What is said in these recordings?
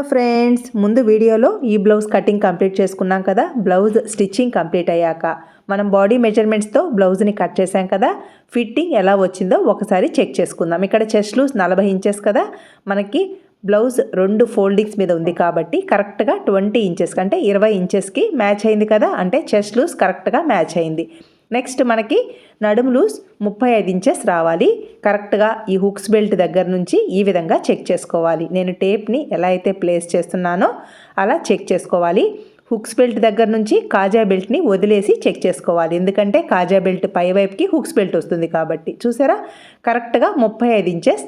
Hello friends ముందు వీడియోలో ఈ బ్లౌజ్ కటింగ్ కంప్లీట్ చేసుకున్నాం కదా బ్లౌజ్ స్టిచ్చింగ్ కంప్లీట్ అయ్యాక మనం బాడీ మెజర్మెంట్స్తో బ్లౌజ్ని కట్ చేసాం కదా ఫిట్టింగ్ ఎలా వచ్చిందో ఒకసారి చెక్ చేసుకుందాం. ఇక్కడ చెస్ట్ లూస్ నలభై ఇంచెస్ కదా మనకి బ్లౌజ్ రెండు ఫోల్డింగ్స్ మీద ఉంది కాబట్టి కరెక్ట్గా ట్వంటీ ఇంచెస్ అంటే ఇరవై ఇంచెస్కి మ్యాచ్ అయింది కదా అంటే చెస్ట్ లూస్ కరెక్ట్గా మ్యాచ్ అయింది. నెక్స్ట్ మనకి నడుము లూజ్ ముప్పై ఐదు ఇంచెస్ రావాలి. కరెక్ట్గా ఈ హుక్స్ బెల్ట్ దగ్గర నుంచి ఈ విధంగా చెక్ చేసుకోవాలి. నేను టేప్ని ఎలా అయితే ప్లేస్ చేస్తున్నానో అలా చెక్ చేసుకోవాలి. హుక్స్ బెల్ట్ దగ్గర నుంచి కాజా బెల్ట్ని వదిలేసి చెక్ చేసుకోవాలి. ఎందుకంటే కాజా బెల్ట్ పై వైపుకి హుక్స్ బెల్ట్ వస్తుంది కాబట్టి. చూసారా? కరెక్ట్గా ముప్పై ఐదు ఇంచెస్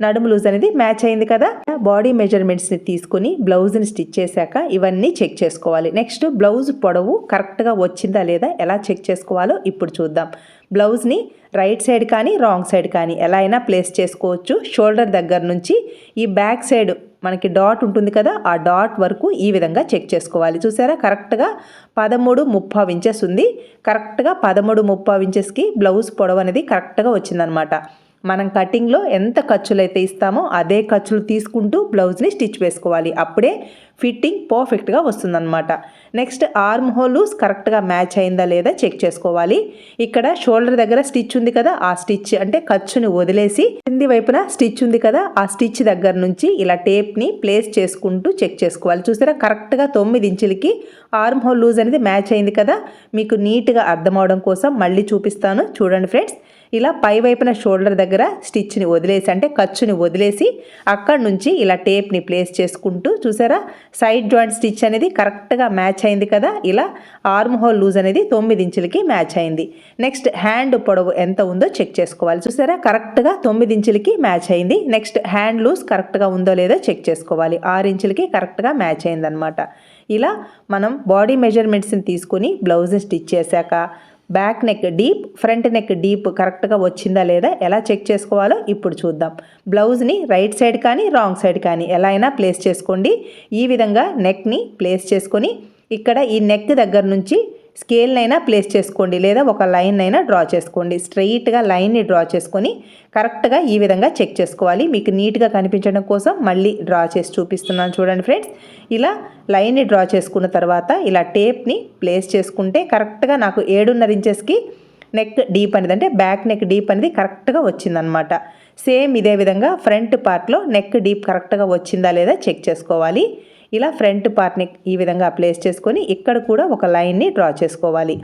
నడుము లూజ్ అనేది మ్యాచ్ అయింది కదా. బాడీ మెజర్మెంట్స్ని తీసుకుని బ్లౌజ్ని స్టిచ్ చేశాక ఇవన్నీ చెక్ చేసుకోవాలి. నెక్స్ట్ బ్లౌజ్ పొడవు కరెక్ట్గా వచ్చిందా లేదా ఎలా చెక్ చేసుకోవాలో ఇప్పుడు చూద్దాం. బ్లౌజ్ని రైట్ సైడ్ కానీ రాంగ్ సైడ్ కానీ ఎలా అయినా ప్లేస్ చేసుకోవచ్చు. షోల్డర్ దగ్గర నుంచి ఈ బ్యాక్ సైడ్ మనకి డాట్ ఉంటుంది కదా ఆ డాట్ వరకు ఈ విధంగా చెక్ చేసుకోవాలి. చూసారా? కరెక్ట్గా పదమూడు ముప్పావు ఇంచెస్ ఉంది. కరెక్ట్గా పదమూడు ముప్పావు ఇంచెస్కి బ్లౌజ్ పొడవు అనేది కరెక్ట్గా వచ్చిందనమాట. మనం కటింగ్లో ఎంత ఖర్చులు అయితే ఇస్తామో అదే ఖర్చులు తీసుకుంటూ బ్లౌజ్ని స్టిచ్ వేసుకోవాలి. అప్పుడే ఫిట్టింగ్ పర్ఫెక్ట్గా వస్తుందన్నమాట. నెక్స్ట్ ఆర్మ్ హోల్ లూస్ కరెక్ట్గా మ్యాచ్ అయిందా లేదా చెక్ చేసుకోవాలి. ఇక్కడ షోల్డర్ దగ్గర స్టిచ్ ఉంది కదా ఆ స్టిచ్ అంటే ఖర్చుని వదిలేసి కింది వైపున స్టిచ్ ఉంది కదా ఆ స్టిచ్ దగ్గర నుంచి ఇలా టేప్ని ప్లేస్ చేసుకుంటూ చెక్ చేసుకోవాలి. చూసారా కరెక్ట్గా తొమ్మిది ఇంచులకి ఆర్మ్ హోల్ లూజ్ అనేది మ్యాచ్ అయింది కదా మీకు నీట్గా అర్థమవడం కోసం మళ్ళీ చూపిస్తాను. చూడండి ఫ్రెండ్స్ ఇలా పై వైపున షోల్డర్ దగ్గర స్టిచ్ని వదిలేసి అంటే ఖర్చుని వదిలేసి అక్కడ నుంచి ఇలా టేప్ని ప్లేస్ చేసుకుంటూ చూసారా సైడ్ జాయింట్ స్టిచ్ అనేది కరెక్ట్గా మ్యాచ్ అయింది కదా? ఇలా ఆర్మ్ హోల్ లూజ్ అనేది తొమ్మిది ఇంచులకి మ్యాచ్ అయింది. నెక్స్ట్ హ్యాండ్ పొడవు ఎంత ఉందో చెక్ చేసుకోవాలి. చూసారా? కరెక్ట్గా తొమ్మిది ఇంచులకి మ్యాచ్ అయింది. నెక్స్ట్ హ్యాండ్ లూజ్ కరెక్ట్గా ఉందో లేదో చెక్ చేసుకోవాలి. ఆరు ఇంచులకి కరెక్ట్గా మ్యాచ్ అయింది అనమాట ఇలా మనం బాడీ మెజర్మెంట్స్ని తీసుకొని బ్లౌజ్ స్టిచ్ చేశాక back neck deep front neck deep కరెక్ట్గా వచ్చిందా లేదా ఎలా చెక్ చేసుకోవాలో ఇప్పుడు చూద్దాం. బ్లౌజ్ని రైట్ సైడ్ కానీ రాంగ్ సైడ్ కానీ ఎలా అయినా ప్లేస్ చేసుకోండి. ఈ విధంగా నెక్ని ప్లేస్ చేసుకొని ఇక్కడ ఈ నెక్ దగ్గర నుంచి స్కేల్నైనా ప్లేస్ చేసుకోండి లేదా ఒక లైన్ అయినా డ్రా చేసుకోండి. స్ట్రైట్గా లైన్ని డ్రా చేసుకొని కరెక్ట్గా ఈ విధంగా చెక్ చేసుకోవాలి. మీకు నీట్గా కనిపించడం కోసం మళ్ళీ డ్రా చేసి చూపిస్తున్నాను చూడండి ఫ్రెండ్స్. ఇలా లైన్ని డ్రా చేసుకున్న తర్వాత ఇలా టేప్ని ప్లేస్ చేసుకుంటే కరెక్ట్గా నాకు ఏడున్నర ఇంచెస్కి నెక్ డీప్ అనేది అంటే బ్యాక్ నెక్ డీప్ అనేది కరెక్ట్గా వచ్చిందనమాట సేమ్ ఇదే విధంగా ఫ్రంట్ పార్ట్లో నెక్ డీప్ కరెక్ట్గా వచ్చిందా లేదా చెక్ చేసుకోవాలి. ఇలా ఫ్రంట్ పార్ట్ని ఈ విధంగా ప్లేస్ చేసుకొని ఇక్కడ కూడా ఒక లైన్ని డ్రా చేసుకోవాలి.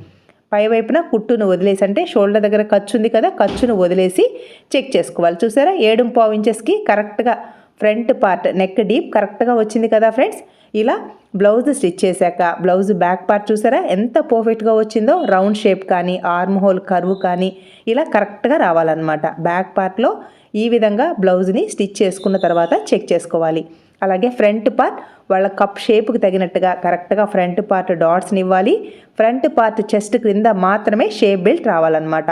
పై వైపున కుట్టును వదిలేసి అంటే షోల్డర్ దగ్గర ఖర్చు ఉంది కదా ఖర్చును వదిలేసి చెక్ చేసుకోవాలి. చూసారా ఏడు పావు ఇంచెస్కి కరెక్ట్గా ఫ్రంట్ పార్ట్ నెక్ డీప్ కరెక్ట్గా వచ్చింది కదా ఫ్రెండ్స్? ఇలా బ్లౌజ్ స్టిచ్ చేశాక బ్లౌజ్ బ్యాక్ పార్ట్ చూసారా ఎంత పర్ఫెక్ట్గా వచ్చిందో రౌండ్ షేప్ కానీ ఆర్మ్ హోల్ కర్వ్ కానీ ఇలా కరెక్ట్గా రావాలన్నమాట. బ్యాక్ పార్ట్లో ఈ విధంగా బ్లౌజ్ని స్టిచ్ చేసుకున్న తర్వాత చెక్ చేసుకోవాలి. అలాగే ఫ్రంట్ పార్ట్ వాళ్ళ కప్ షేప్కి తగినట్టుగా కరెక్ట్గా ఫ్రంట్ పార్ట్ డాట్స్ని ఇవ్వాలి ఫ్రంట్ పార్ట్ చెస్ట్ క్రింద మాత్రమే షేప్ బెల్ట్ రావాలన్నమాట.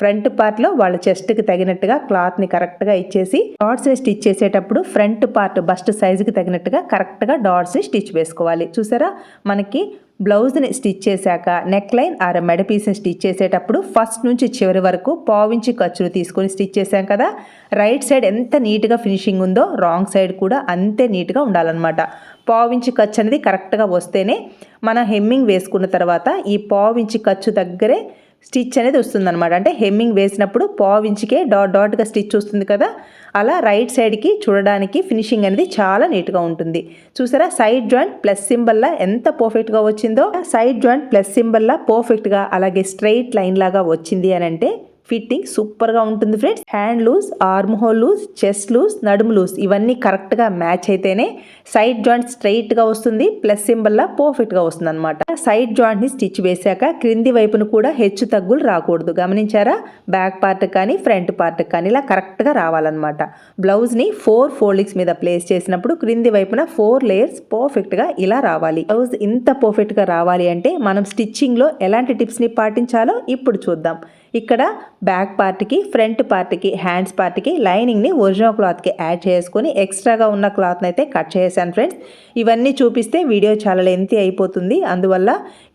ఫ్రంట్ పార్ట్లో వాళ్ళ చెస్ట్కి తగినట్టుగా క్లాత్ని కరెక్ట్గా ఇచ్చేసి డాట్స్ని స్టిచ్ చేసేటప్పుడు ఫ్రంట్ పార్ట్ బస్ట్ సైజుకి తగినట్టుగా కరెక్ట్గా డాట్స్ని స్టిచ్ వేసుకోవాలి. చూసారా? మనకి బ్లౌజ్ని స్టిచ్ చేశాక నెక్ లైన్ ఆర్ మెడ పీస్ని స్టిచ్ చేసేటప్పుడు ఫస్ట్ నుంచి చివరి వరకు పావించి ఖర్చులు తీసుకొని స్టిచ్ చేశాం కదా. రైట్ సైడ్ ఎంత నీట్గా ఫినిషింగ్ ఉందో రాంగ్ సైడ్ కూడా అంతే నీట్గా ఉండాలన్నమాట. పావించి ఖర్చు అనేది కరెక్ట్గా వస్తేనే మన హెమ్మింగ్ వేసుకున్న తర్వాత ఈ పావించి ఖర్చు దగ్గరే స్టిచ్ అనేది వస్తుందన్నమాట. అంటే హెమ్మింగ్ వేసినప్పుడు పావించికే డాట్ డాట్గా స్టిచ్ వస్తుంది కదా. అలా రైట్ సైడ్కి చూడడానికి ఫినిషింగ్ అనేది చాలా నీట్గా ఉంటుంది. చూసారా? సైడ్ జాయింట్ ప్లస్ సింబల్లా ఎంత పర్ఫెక్ట్గా వచ్చిందో. సైడ్ జాయింట్ ప్లస్ సింబల్లా పర్ఫెక్ట్గా అలాగే స్ట్రైట్ లైన్ లాగా వచ్చింది అని అంటే ఫిట్టింగ్ సూపర్గా ఉంటుంది friends. Hand loose arm hole loose chest loose నడుము లూజ్ ఇవన్నీ కరెక్ట్గా మ్యాచ్ అయితేనే సైడ్ జాయింట్ స్ట్రైట్గా వస్తుంది ప్లస్ సింబల్లా పర్ఫెక్ట్గా వస్తుంది అనమాట సైడ్ జాయింట్ని స్టిచ్ వేశాక క్రింది వైపును కూడా హెచ్చు తగ్గులు రాకూడదు. గమనించారా? బ్యాక్ పార్ట్ కానీ ఫ్రంట్ పార్ట్ కానీ ఇలా కరెక్ట్గా రావాలన్నమాట. బ్లౌజ్ని ఫోర్ ఫోల్డింగ్స్ మీద ప్లేస్ చేసినప్పుడు క్రింది వైపున ఫోర్ లేయర్స్ పర్ఫెక్ట్గా ఇలా రావాలి. బ్లౌజ్ ఇంత పర్ఫెక్ట్గా రావాలి అంటే మనం స్టిచ్చింగ్లో ఎలాంటి టిప్స్ని పాటించాలో ఇప్పుడు చూద్దాం. ఇక్కడ బ్యాక్ పార్ట్కి ఫ్రంట్ పార్ట్కి హ్యాండ్స్ పార్ట్కి లైనింగ్ని ఒరిజినల్ క్లాత్కి యాడ్ చేసుకొని ఎక్స్ట్రాగా ఉన్న క్లాత్ని అయితే కట్ చేశాను ఫ్రెండ్స్ ఇవన్నీ చూపిస్తే వీడియో చాలా లెంతి అయిపోతుంది. అందువల్ల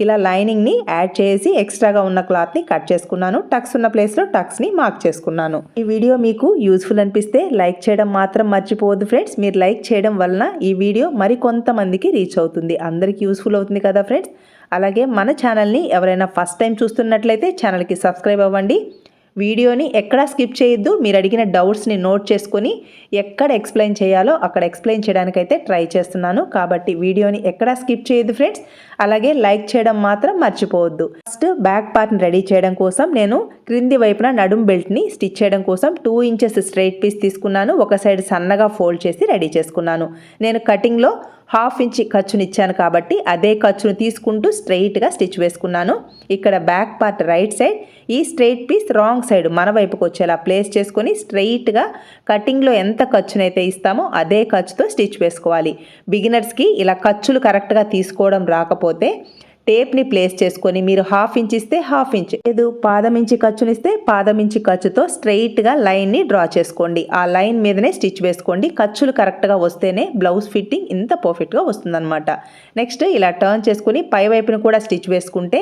ఇలా లైనింగ్ని యాడ్ చేసి ఎక్స్ట్రాగా ఉన్న క్లాత్ని కట్ చేసుకున్నాను. టక్స్ ఉన్న ప్లేస్లో టక్స్ని మార్క్ చేసుకున్నాను. ఈ వీడియో మీకు యూస్ఫుల్ అనిపిస్తే లైక్ చేయడం మాత్రం మర్చిపోవద్దు ఫ్రెండ్స్ మీరు లైక్ చేయడం వలన ఈ వీడియో మరికొంతమందికి రీచ్ అవుతుంది. అందరికీ యూస్ఫుల్ అవుతుంది కదా ఫ్రెండ్స్ అలాగే మన ఛానల్ని ఎవరైనా ఫస్ట్ టైం చూస్తున్నట్లయితే ఛానల్కి సబ్స్క్రైబ్ అవ్వండి. వీడియోని ఎక్కడా స్కిప్ చేయొద్దు. మీరు అడిగిన డౌట్స్ని నోట్ చేసుకొని ఎక్కడ ఎక్స్ప్లెయిన్ చేయాలో అక్కడ ఎక్స్ప్లెయిన్ చేయడానికైతే ట్రై చేస్తున్నాను. కాబట్టి వీడియోని ఎక్కడా స్కిప్ చేయొద్దు ఫ్రెండ్స్. అలాగే లైక్ చేయడం మాత్రం మర్చిపోవద్దు. ఫస్ట్ బ్యాక్ పార్ట్ని రెడీ చేయడం కోసం నేను క్రింది వైపున నడుం బెల్ట్ని స్టిచ్ చేయడం కోసం టూ ఇంచెస్ స్ట్రైట్ పీస్ తీసుకున్నాను. ఒక సైడ్ సన్నగా ఫోల్డ్ చేసి రెడీ చేసుకున్నాను. నేను కటింగ్లో హాఫ్ ఇంచ్ ఖర్చుని ఇచ్చాను కాబట్టి అదే ఖర్చును తీసుకుంటూ స్ట్రైట్గా స్టిచ్ వేసుకున్నాను. ఇక్కడ బ్యాక్ పార్ట్ రైట్ సైడ్ ఈ స్ట్రైట్ పీస్ రాంగ్ సైడ్ మన వైపుకి వచ్చేలా ప్లేస్ చేసుకొని స్ట్రైట్గా కటింగ్లో ఎంత ఖర్చునైతే ఇస్తామో అదే ఖర్చుతో స్టిచ్ వేసుకోవాలి. బిగినర్స్కి ఇలా ఖర్చులు కరెక్ట్గా తీసుకోవడం రాకపోతే టేప్ని ప్లేస్ చేసుకొని మీరు హాఫ్ ఇంచ్ ఇస్తే హాఫ్ ఇంచ్. లేదు పాదం ఇంచి ఖర్చునిస్తే పాదం ఇంచి ఖర్చుతో స్ట్రైట్గా లైన్ని డ్రా చేసుకోండి. ఆ లైన్ మీదనే స్టిచ్ వేసుకోండి. ఖర్చులు కరెక్ట్గా వస్తేనే బ్లౌజ్ ఫిట్టింగ్ ఇంత పర్ఫెక్ట్గా వస్తుందన్నమాట. నెక్స్ట్ ఇలా టర్న్ చేసుకుని పై వైపున కూడా స్టిచ్ వేసుకుంటే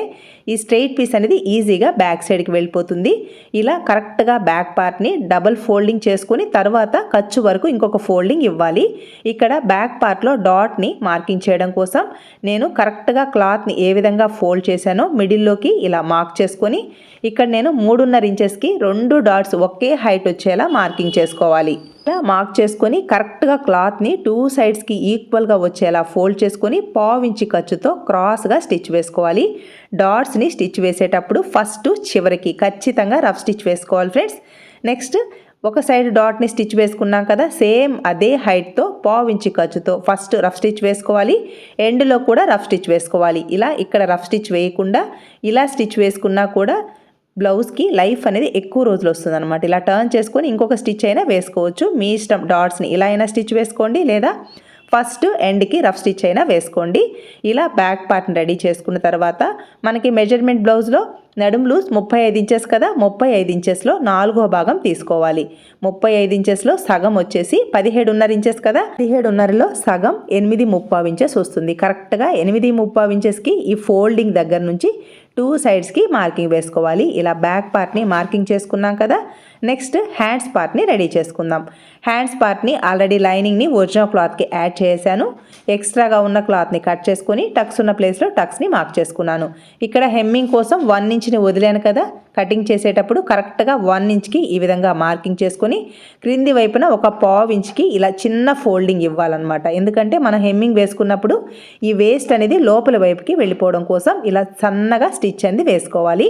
ఈ స్ట్రెయిట్ పీస్ అనేది ఈజీగా బ్యాక్ సైడ్కి వెళ్ళిపోతుంది. ఇలా కరెక్ట్గా బ్యాక్ పార్ట్ని డబల్ ఫోల్డింగ్ చేసుకుని తర్వాత ఖర్చు వరకు ఇంకొక ఫోల్డింగ్ ఇవ్వాలి. ఇక్కడ బ్యాక్ పార్ట్లో డాట్ని మార్కింగ్ చేయడం కోసం నేను కరెక్ట్గా క్లాత్ని ఏ విధంగా ఫోల్డ్ చేశానో మిడిల్లోకి ఇలా మార్క్ చేసుకొని ఇక్కడ నేను మూడున్నర ఇంచెస్కి రెండు డాట్స్ ఒకే హైట్ వచ్చేలా మార్కింగ్ చేసుకోవాలి. మార్క్ చేసుకొని కరెక్ట్గా క్లాత్ని టూ సైడ్స్కి ఈక్వల్గా వచ్చేలా ఫోల్డ్ చేసుకొని పావించి ఖర్చుతో క్రాస్గా స్టిచ్ వేసుకోవాలి. డాట్స్ని స్టిచ్ వేసేటప్పుడు ఫస్ట్ చివరికి ఖచ్చితంగా రఫ్ స్టిచ్ వేసుకోవాలి ఫ్రెండ్స్. నెక్స్ట్ ఒక సైడ్ డాట్ని స్టిచ్ వేసుకున్నాం కదా సేమ్ అదే హైట్తో పావించి ఖర్చుతో ఫస్ట్ రఫ్ స్టిచ్ వేసుకోవాలి. ఎండ్లో కూడా రఫ్ స్టిచ్ వేసుకోవాలి. ఇలా ఇక్కడ రఫ్ స్టిచ్ వేయకుండా ఇలా స్టిచ్ వేసుకున్నా కూడా బ్లౌజ్కి లైఫ్ అనేది ఎక్కువ రోజులు వస్తుంది అనమాట ఇలా టర్న్ చేసుకొని ఇంకొక స్టిచ్ అయినా వేసుకోవచ్చు. మీ ఇష్టం డాట్స్ని ఇలా అయినా స్టిచ్ వేసుకోండి లేదా ఫస్ట్ ఎండ్కి రఫ్ స్టిచ్ అయినా వేసుకోండి. ఇలా బ్యాక్ పార్ట్ని రెడీ చేసుకున్న తర్వాత మనకి మెజర్మెంట్ బ్లౌజ్లో నడుము లూజ్ ముప్పై ఐదు ఇంచెస్ కదా ముప్పై ఐదు ఇంచెస్లో నాలుగో భాగం తీసుకోవాలి. ముప్పై ఐదు ఇంచెస్లో సగం వచ్చేసి పదిహేడున్నర ఇంచెస్ కదా పదిహేడున్నరలో సగం ఎనిమిది ముప్పావు ఇంచెస్ వస్తుంది. కరెక్ట్గా ఎనిమిది ముప్పావు ఇంచెస్కి ఈ ఫోల్డింగ్ దగ్గర నుంచి టూ సైడ్స్కి మార్కింగ్ వేసుకోవాలి. ఇలా బ్యాక్ పార్ట్ని మార్కింగ్ చేసుకున్నాం కదా నెక్స్ట్ హ్యాండ్స్ పార్ట్ని రెడీ చేసుకుందాం. హ్యాండ్స్ పార్ట్ని ఆల్రెడీ లైనింగ్ని ఒరిజినల్ క్లాత్కి యాడ్ చేశాను. ఎక్స్ట్రాగా ఉన్న క్లాత్ని కట్ చేసుకొని టక్స్ ఉన్న ప్లేస్లో టక్స్ని మార్క్ చేసుకున్నాను. ఇక్కడ హెమ్మింగ్ కోసం వన్ ఇంచ్ని వదిలాను కదా. కటింగ్ చేసేటప్పుడు కరెక్ట్గా వన్ ఇంచ్కి ఈ విధంగా మార్కింగ్ చేసుకొని క్రింది వైపున ఒక పావు ఇంచ్కి ఇలా చిన్న ఫోల్డింగ్ ఇవ్వాలన్నమాట. ఎందుకంటే మనం హెమ్మింగ్ వేసుకున్నప్పుడు ఈ వేస్ట్ అనేది లోపల వైపుకి వెళ్ళిపోవడం కోసం ఇలా సన్నగా స్టిచ్ అనేది వేసుకోవాలి.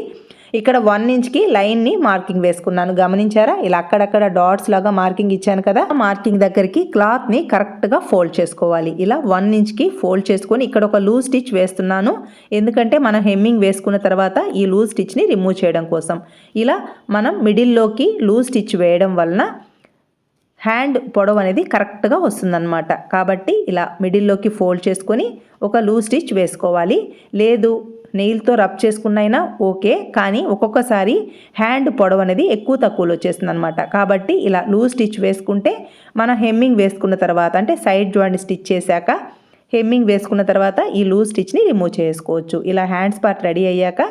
ఇక్కడ వన్ ఇంచ్కి లైన్ని మార్కింగ్ వేసుకున్నాను. గమనించారా? ఇలా అక్కడక్కడ డాట్స్ లాగా మార్కింగ్ ఇచ్చాను కదా. మార్కింగ్ దగ్గరికి క్లాత్ని కరెక్ట్గా ఫోల్డ్ చేసుకోవాలి. ఇలా వన్ ఇంచ్కి ఫోల్డ్ చేసుకొని ఇక్కడ ఒక లూజ్ స్టిచ్ వేస్తున్నాను. ఎందుకంటే మనం హెమ్మింగ్ వేసుకున్న తర్వాత ఈ లూజ్ స్టిచ్ని రిమూవ్ చేయడం కోసం. ఇలా మనం మిడిల్లోకి లూజ్ స్టిచ్ వేయడం వలన హ్యాండ్ పొడవు అనేది కరెక్ట్గా వస్తుందన్నమాట. కాబట్టి ఇలా మిడిల్లోకి ఫోల్డ్ చేసుకొని ఒక లూజ్ స్టిచ్ వేసుకోవాలి. లేదు నెయిల్తో రబ్ చేసుకున్నైనా ఓకే కానీ ఒక్కొక్కసారి హ్యాండ్ పొడవు అనేది ఎక్కువ తక్కువలో వచ్చేస్తుంది అనమాట కాబట్టి ఇలా లూజ్ స్టిచ్ వేసుకుంటే మనం హెమ్మింగ్ వేసుకున్న తర్వాత అంటే సైడ్ జాయింట్ స్టిచ్ చేశాక హెమ్మింగ్ వేసుకున్న తర్వాత ఈ లూజ్ స్టిచ్ని రిమూవ్ చేసుకోవచ్చు. ఇలా హ్యాండ్స్ పార్ట్ రెడీ అయ్యాక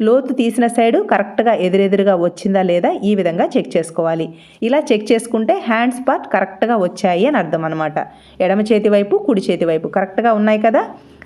లోతు తీసిన సైడు కరెక్ట్గా ఎదురెదురుగా వచ్చిందా లేదా ఈ విధంగా చెక్ చేసుకోవాలి. ఇలా చెక్ చేసుకుంటే హ్యాండ్స్ పార్ట్ కరెక్ట్గా వచ్చాయి అని అర్థం అనమాట ఎడమ చేతి వైపు కుడి చేతి వైపు కరెక్ట్గా ఉన్నాయి కదా?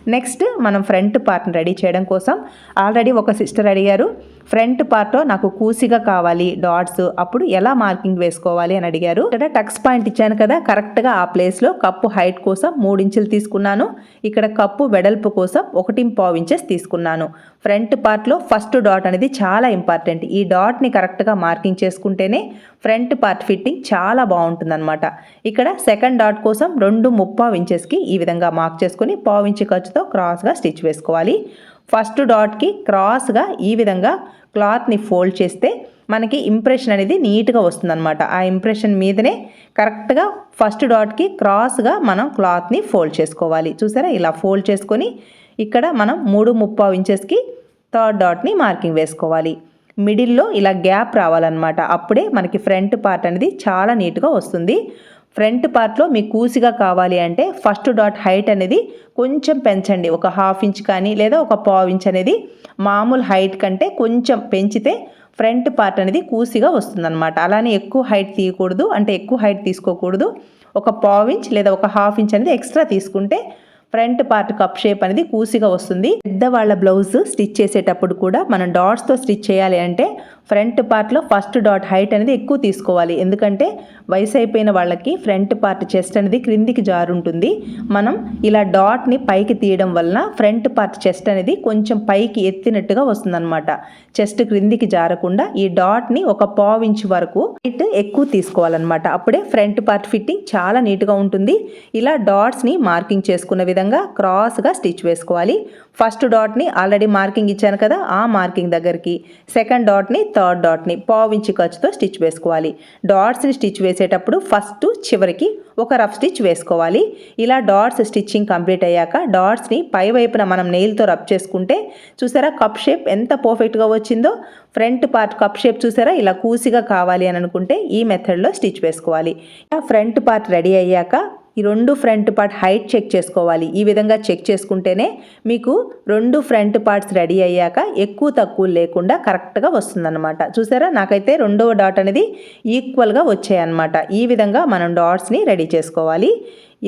నెక్స్ట్ మనం ఫ్రంట్ పార్ట్ని రెడీ చేయడం కోసం ఆల్రెడీ ఒక సిస్టర్ అడిగారు. ఫ్రంట్ పార్ట్ నాకు కూసిగా కావాలి డాట్స్ అప్పుడు ఎలా మార్కింగ్ వేసుకోవాలి అని అడిగారు. ఇక్కడ టక్స్ పాయింట్ ఇచ్చాను కదా కరెక్ట్గా ఆ ప్లేస్లో కప్పు హైట్ కోసం మూడు ఇంచులు తీసుకున్నాను. ఇక్కడ కప్పు వెడల్పు కోసం ఒకటి పావు ఇంచెస్ తీసుకున్నాను. ఫ్రంట్ పార్ట్లో ఫస్ట్ డాట్ అనేది చాలా ఇంపార్టెంట్. ఈ డాట్ని కరెక్ట్గా మార్కింగ్ చేసుకుంటేనే ఫ్రంట్ పార్ట్ ఫిట్టింగ్ చాలా బాగుంటుందన్నమాట. ఇక్కడ సెకండ్ డాట్ కోసం రెండు ముప్పావు ఇంచెస్కి ఈ విధంగా మార్క్ చేసుకుని పావు ఇంచు ఖర్చుతో క్రాస్గా స్టిచ్ వేసుకోవాలి. ఫస్ట్ డాట్కి క్రాస్గా ఈ విధంగా క్లాత్ని ఫోల్డ్ చేస్తే మనకి ఇంప్రెషన్ అనేది నీట్గా వస్తుందన్నమాట. ఆ ఇంప్రెషన్ మీదనే కరెక్ట్గా ఫస్ట్ డాట్కి క్రాస్గా మనం క్లాత్ని ఫోల్డ్ చేసుకోవాలి. చూసారా? ఇలా ఫోల్డ్ చేసుకొని ఇక్కడ మనం మూడు ముప్పావు ఇంచెస్కి థర్డ్ డాట్ని మార్కింగ్ వేసుకోవాలి. మిడిల్లో ఇలా గ్యాప్ రావాలన్నమాట. అప్పుడే మనకి ఫ్రంట్ పార్ట్ అనేది చాలా నీట్గా వస్తుంది. ఫ్రంట్ పార్ట్లో మీకు కూసిగా కావాలి అంటే ఫస్ట్ డాట్ హైట్ అనేది కొంచెం పెంచండి. ఒక హాఫ్ ఇంచ్ కానీ లేదా ఒక పావు ఇంచ్ అనేది మామూలు హైట్ కంటే కొంచెం పెంచితే ఫ్రంట్ పార్ట్ అనేది కూసిగా వస్తుందన్నమాట. అలానే ఎక్కువ హైట్ తీయకూడదు. అంటే ఎక్కువ హైట్ తీసుకోకూడదు. ఒక పావు ఇంచ్ లేదా ఒక హాఫ్ ఇంచ్ అనేది ఎక్స్ట్రా తీసుకుంటే ఫ్రంట్ పార్ట్ కప్ షేప్ అనేది కూసిగా వస్తుంది. పెద్దవాళ్ళ బ్లౌజ్ స్టిచ్ చేసేటప్పుడు కూడా మనం డాట్స్తో స్టిచ్ చేయాలి అంటే ఫ్రంట్ పార్ట్లో ఫస్ట్ డాట్ హైట్ అనేది ఎక్కువ తీసుకోవాలి. ఎందుకంటే వయసు అయిపోయిన వాళ్ళకి ఫ్రంట్ పార్ట్ చెస్ట్ అనేది క్రిందికి జారుంటుంది. మనం ఇలా డాట్ని పైకి తీయడం వలన ఫ్రంట్ పార్ట్ చెస్ట్ అనేది కొంచెం పైకి ఎత్తినట్టుగా వస్తుందన్నమాట. చెస్ట్ క్రిందికి జారకుండా ఈ డాట్ని ఒక పావు వరకు హైట్ ఎక్కువ తీసుకోవాలన్నమాట. అప్పుడే ఫ్రంట్ పార్ట్ ఫిట్టింగ్ చాలా నీట్గా ఉంటుంది. ఇలా డాట్స్ని మార్కింగ్ చేసుకున్న విధంగా క్రాస్గా స్టిచ్ వేసుకోవాలి. ఫస్ట్ డాట్ని ఆల్రెడీ మార్కింగ్ ఇచ్చాను కదా ఆ మార్కింగ్ దగ్గరికి. సెకండ్ డాట్ని థర్డ్ డాట్ని పావించి ఖర్చుతో స్టిచ్ వేసుకోవాలి. డాట్స్ని స్టిచ్ వేసేటప్పుడు ఫస్ట్ చివరికి ఒక రఫ్ స్టిచ్ వేసుకోవాలి. ఇలా డాట్స్ స్టిచ్చింగ్ కంప్లీట్ అయ్యాక డాట్స్ని పై వైపున మనం నెయిల్తో రబ్ చేసుకుంటే చూసారా కప్ షేప్ ఎంత పర్ఫెక్ట్గా వచ్చిందో? ఫ్రంట్ పార్ట్ కప్ షేప్ చూసారా? ఇలా కూసిగా కావాలి అని అనుకుంటే ఈ మెథడ్లో స్టిచ్ వేసుకోవాలి. ఫ్రంట్ పార్ట్ రెడీ అయ్యాక ఈ రెండు ఫ్రంట్ పార్ట్ హైట్ చెక్ చేసుకోవాలి. ఈ విధంగా చెక్ చేసుకుంటేనే మీకు రెండు ఫ్రంట్ పార్ట్స్ రెడీ అయ్యాక ఎక్కువ తక్కువ లేకుండా కరెక్ట్గా వస్తుందన్నమాట. చూసారా? నాకైతే రెండవ డాట్ అనేది ఈక్వల్గా వచ్చాయన్నమాట. ఈ విధంగా మనం డాట్స్ని రెడీ చేసుకోవాలి.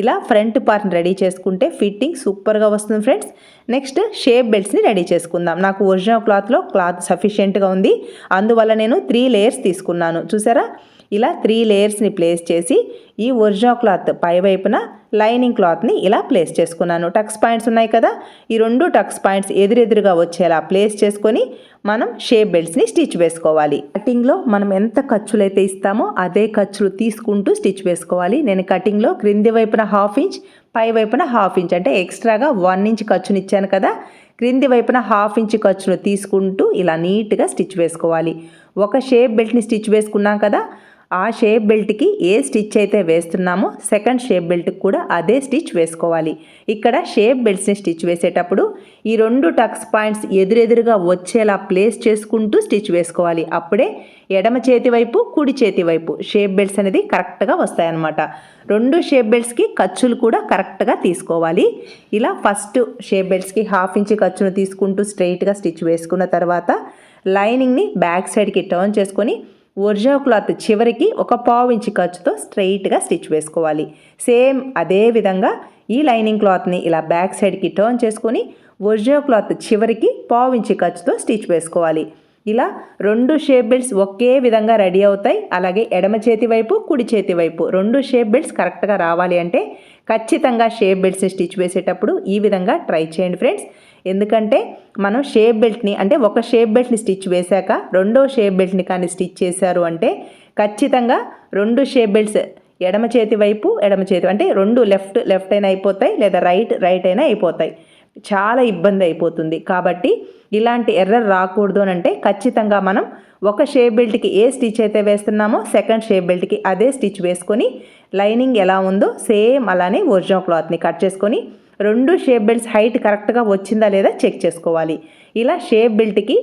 ఇలా ఫ్రంట్ పార్ట్ని రెడీ చేసుకుంటే ఫిట్టింగ్ సూపర్గా వస్తుంది ఫ్రెండ్స్. నెక్స్ట్ షేప్ బెల్ట్స్ని రెడీ చేసుకుందాం. నాకు ఒరిజినల్ క్లాత్లో క్లాత్ సఫిషియెంట్గా ఉంది. అందువల్ల నేను త్రీ లేయర్స్ తీసుకున్నాను. చూసారా? ఇలా త్రీ లేయర్స్ని ప్లేస్ చేసి ఈ ఒరిజినల్ క్లాత్ పై వైపున లైనింగ్ క్లాత్ని ఇలా ప్లేస్ చేసుకున్నాను. టక్స్ పాయింట్స్ ఉన్నాయి కదా? ఈ రెండు టక్స్ పాయింట్స్ ఎదురెదురుగా వచ్చేలా ప్లేస్ చేసుకొని మనం షేప్ బెల్ట్స్ని స్టిచ్ వేసుకోవాలి. కటింగ్లో మనం ఎంత ఖర్చులైతే ఇస్తామో అదే ఖర్చులు తీసుకుంటూ స్టిచ్ వేసుకోవాలి. నేను కటింగ్లో క్రింది వైపున హాఫ్ ఇంచ్ పై వైపున హాఫ్ ఇంచ్ అంటే ఎక్స్ట్రాగా వన్ ఇంచ్ ఖర్చుని ఇచ్చాను కదా? క్రింది వైపున హాఫ్ ఇంచ్ ఖర్చును తీసుకుంటూ ఇలా నీట్గా స్టిచ్ వేసుకోవాలి. ఒక షేప్ బెల్ట్ని స్టిచ్ వేసుకున్నాం కదా? ఆ షేప్ బెల్ట్కి ఏ స్టిచ్ అయితే వేస్తున్నామో సెకండ్ షేప్ బెల్ట్కి కూడా అదే స్టిచ్ వేసుకోవాలి. ఇక్కడ షేప్ బెల్ట్స్ని స్టిచ్ వేసేటప్పుడు ఈ రెండు టక్స్ పాయింట్స్ ఎదురెదురుగా వచ్చేలా ప్లేస్ చేసుకుంటూ స్టిచ్ వేసుకోవాలి. అప్పుడే ఎడమ చేతి వైపు కుడి చేతి వైపు షేప్ బెల్ట్స్ అనేది కరెక్ట్గా వస్తాయన్నమాట. రెండు షేప్ బెల్ట్స్కి ఖర్చులు కూడా కరెక్ట్గా తీసుకోవాలి. ఇలా ఫస్ట్ షేప్ బెల్ట్స్కి హాఫ్ ఇంచ్ ఖర్చును తీసుకుంటూ స్ట్రైట్గా స్టిచ్ వేసుకున్న తర్వాత లైనింగ్ని బ్యాక్ సైడ్కి టర్న్ చేసుకొని ఒరిజినల్ క్లాత్ చివరికి ఒక పావు ఇంచి ఖర్చుతో స్ట్రైట్గా స్టిచ్ వేసుకోవాలి. సేమ్ అదే విధంగా ఈ లైనింగ్ క్లాత్ని ఇలా బ్యాక్ సైడ్కి టర్న్ చేసుకొని ఒరిజినల్ క్లాత్ చివరికి పావు ఇంచి ఖర్చుతో స్టిచ్ వేసుకోవాలి. ఇలా రెండు షేప్ బెల్ట్స్ ఒకే విధంగా రెడీ అవుతాయి. అలాగే ఎడమ చేతి వైపు కుడి చేతి వైపు రెండు షేప్ బెల్ట్స్ కరెక్ట్గా రావాలి అంటే ఖచ్చితంగా షేప్ బెల్ట్స్ని స్టిచ్ వేసేటప్పుడు ఈ విధంగా ట్రై చేయండి ఫ్రెండ్స్. ఎందుకంటే మనం షేప్ బెల్ట్ని అంటే ఒక షేప్ బెల్ట్ని స్టిచ్ వేశాక రెండో షేప్ బెల్ట్ని కానీ స్టిచ్ చేశారు అంటే ఖచ్చితంగా రెండు షేప్ బెల్ట్స్ ఎడమ చేతి వైపు ఎడమ చేతి అంటే రెండు లెఫ్ట్ లెఫ్ట్ అయినా అయిపోతాయి లేదా రైట్ రైట్ అయినా అయిపోతాయి. చాలా ఇబ్బంది అయిపోతుంది. కాబట్టి ఇలాంటి ఎర్రర్ రాకూడదు అని అంటే ఖచ్చితంగా మనం ఒక షేప్ బెల్ట్కి ఏ స్టిచ్ అయితే వేస్తున్నామో సెకండ్ షేప్ బెల్ట్కి అదే స్టిచ్ వేసుకొని లైనింగ్ ఎలా ఉందో సేమ్ అలానే ఒరిజినల్ క్లాత్ని కట్ చేసుకొని రెండు షేప్ బెల్ట్స్ హైట్ కరెక్ట్గా వచ్చిందా లేదా చెక్ చేసుకోవాలి. ఇలా షేప్ బెల్ట్కి